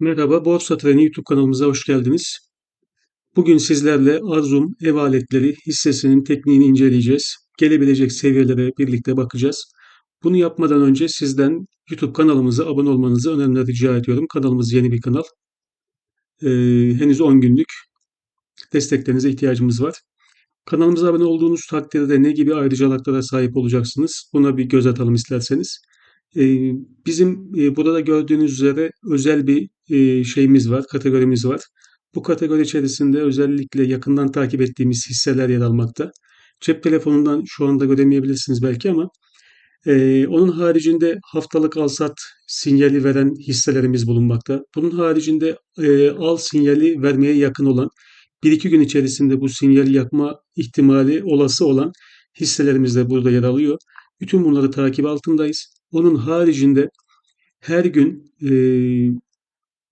Merhaba, Borsa Treni YouTube kanalımıza hoş geldiniz. Bugün sizlerle Arzum ev aletleri hissesinin tekniğini inceleyeceğiz. Gelebilecek seviyelere birlikte bakacağız. Bunu yapmadan önce sizden YouTube kanalımıza abone olmanızı önemli rica ediyorum. Kanalımız yeni bir kanal. Ee, henüz 10 günlük desteklerinize ihtiyacımız var. Kanalımıza abone olduğunuz takdirde ne gibi ayrıcalıklara sahip olacaksınız? Buna bir göz atalım isterseniz. Ee, bizim e, burada gördüğünüz üzere özel bir e, şeyimiz var, kategorimiz var. Bu kategori içerisinde özellikle yakından takip ettiğimiz hisseler yer almakta. Cep telefonundan şu anda göremeyebilirsiniz belki ama e, onun haricinde haftalık al-sat sinyali veren hisselerimiz bulunmakta. Bunun haricinde al sinyali vermeye yakın olan, bir iki gün içerisinde bu sinyali yakma ihtimali olası olan hisselerimiz de burada yer alıyor. Bütün bunları takip altındayız. Onun haricinde her gün e,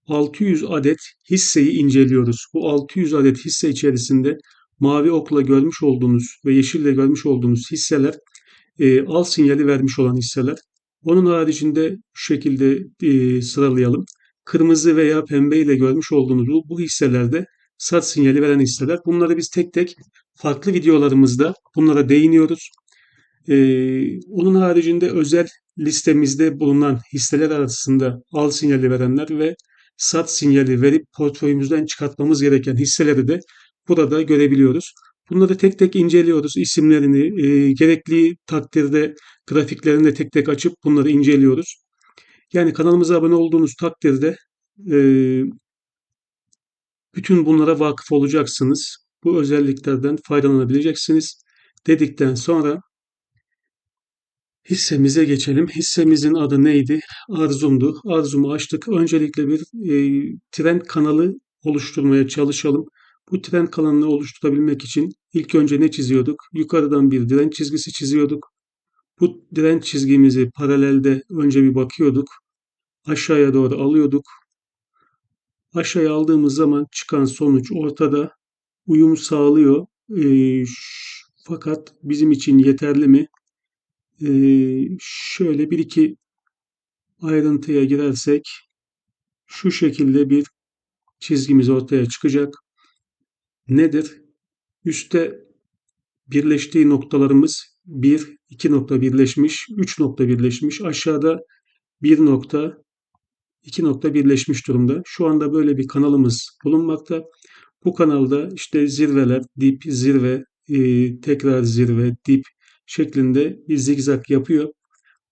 600 adet hisseyi inceliyoruz. Bu 600 adet hisse içerisinde mavi okla görmüş olduğunuz ve yeşille görmüş olduğunuz hisseler e, al sinyali vermiş olan hisseler. Onun haricinde şu şekilde e, sıralayalım. Kırmızı veya pembe ile görmüş olduğunuz bu, bu hisselerde sat sinyali veren hisseler. Bunları biz tek tek farklı videolarımızda bunlara değiniyoruz. Ee, onun haricinde özel listemizde bulunan hisseler arasında al sinyali verenler ve sat sinyali verip portföyümüzden çıkartmamız gereken hisseleri de burada görebiliyoruz. Bunları tek tek inceliyoruz. İsimlerini, e, gerekli takdirde grafiklerini de tek tek açıp bunları inceliyoruz. Yani kanalımıza abone olduğunuz takdirde e, bütün bunlara vakıf olacaksınız. Bu özelliklerden faydalanabileceksiniz dedikten sonra Hissemize geçelim. Hissemizin adı neydi? Arzum'du. Arzum'u açtık. Öncelikle bir e, trend kanalı oluşturmaya çalışalım. Bu trend kanalını oluşturabilmek için ilk önce ne çiziyorduk? Yukarıdan bir direnç çizgisi çiziyorduk. Bu direnç çizgimizi paralelde önce bir bakıyorduk. Aşağıya doğru alıyorduk. Aşağıya aldığımız zaman çıkan sonuç ortada uyum sağlıyor. E, fakat bizim için yeterli mi? Ee, şöyle bir iki ayrıntıya girersek şu şekilde bir çizgimiz ortaya çıkacak. Nedir? Üste birleştiği noktalarımız 1, 2 nokta birleşmiş, 3 nokta birleşmiş. Aşağıda 1 nokta, 2 nokta birleşmiş durumda. Şu anda böyle bir kanalımız bulunmakta. Bu kanalda işte zirveler, dip, zirve, e, tekrar zirve, dip, şeklinde bir zigzag yapıyor.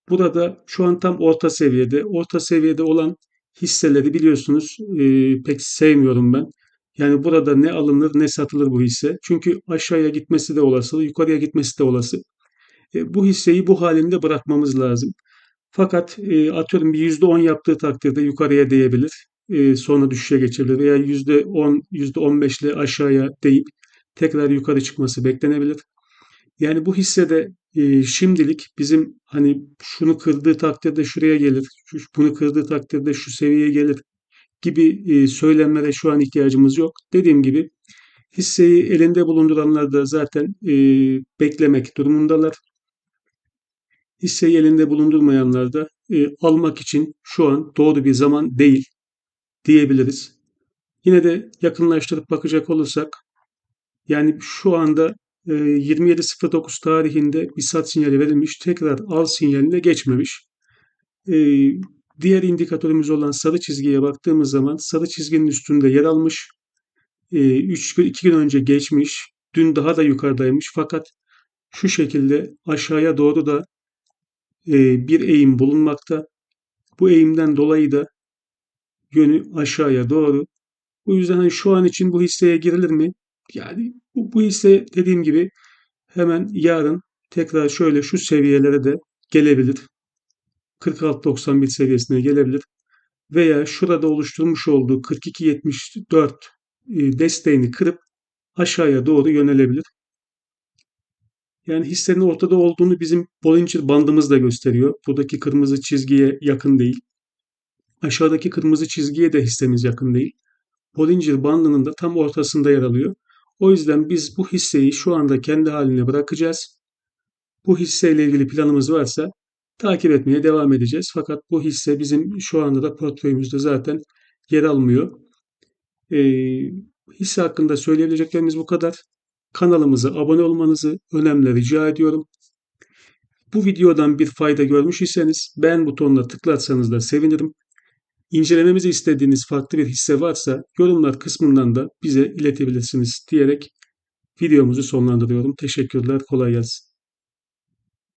Burada şu an tam orta seviyede. Orta seviyede olan hisseleri biliyorsunuz e, pek sevmiyorum ben. Yani burada ne alınır ne satılır bu hisse. Çünkü aşağıya gitmesi de olası, yukarıya gitmesi de olası. E, bu hisseyi bu halinde bırakmamız lazım. Fakat e, atıyorum bir %10 yaptığı takdirde yukarıya değebilir. E, sonra düşüşe geçebilir veya %10, %15 ile aşağıya değip tekrar yukarı çıkması beklenebilir. Yani bu hissede e, şimdilik bizim hani şunu kırdığı takdirde şuraya gelir, bunu kırdığı takdirde şu seviyeye gelir gibi e, söylemlere şu an ihtiyacımız yok. Dediğim gibi hisseyi elinde bulunduranlar da zaten e, beklemek durumundalar. Hisseyi elinde bulundurmayanlar da e, almak için şu an doğru bir zaman değil diyebiliriz. Yine de yakınlaştırıp bakacak olursak yani şu anda 27.09 ee, tarihinde bir sat sinyali verilmiş. Tekrar al sinyaline geçmemiş. Ee, diğer indikatörümüz olan sarı çizgiye baktığımız zaman sarı çizginin üstünde yer almış. 3 gün 2 gün önce geçmiş. Dün daha da yukarıdaymış. Fakat şu şekilde aşağıya doğru da e, bir eğim bulunmakta. Bu eğimden dolayı da yönü aşağıya doğru. Bu yüzden hani şu an için bu hisseye girilir mi? Yani bu, bu hisse dediğim gibi hemen yarın tekrar şöyle şu seviyelere de gelebilir. 46.91 seviyesine gelebilir. Veya şurada oluşturmuş olduğu 42.74 e, desteğini kırıp aşağıya doğru yönelebilir. Yani hissenin ortada olduğunu bizim Bollinger bandımız da gösteriyor. Buradaki kırmızı çizgiye yakın değil. Aşağıdaki kırmızı çizgiye de hissemiz yakın değil. Bollinger bandının da tam ortasında yer alıyor. O yüzden biz bu hisseyi şu anda kendi haline bırakacağız. Bu hisseyle ilgili planımız varsa takip etmeye devam edeceğiz. Fakat bu hisse bizim şu anda da portföyümüzde zaten yer almıyor. E, hisse hakkında söyleyebileceklerimiz bu kadar. Kanalımıza abone olmanızı önemli rica ediyorum. Bu videodan bir fayda görmüş iseniz beğen butonuna tıklarsanız da sevinirim. İncelememizi istediğiniz farklı bir hisse varsa yorumlar kısmından da bize iletebilirsiniz diyerek videomuzu sonlandırıyorum. Teşekkürler, kolay gelsin.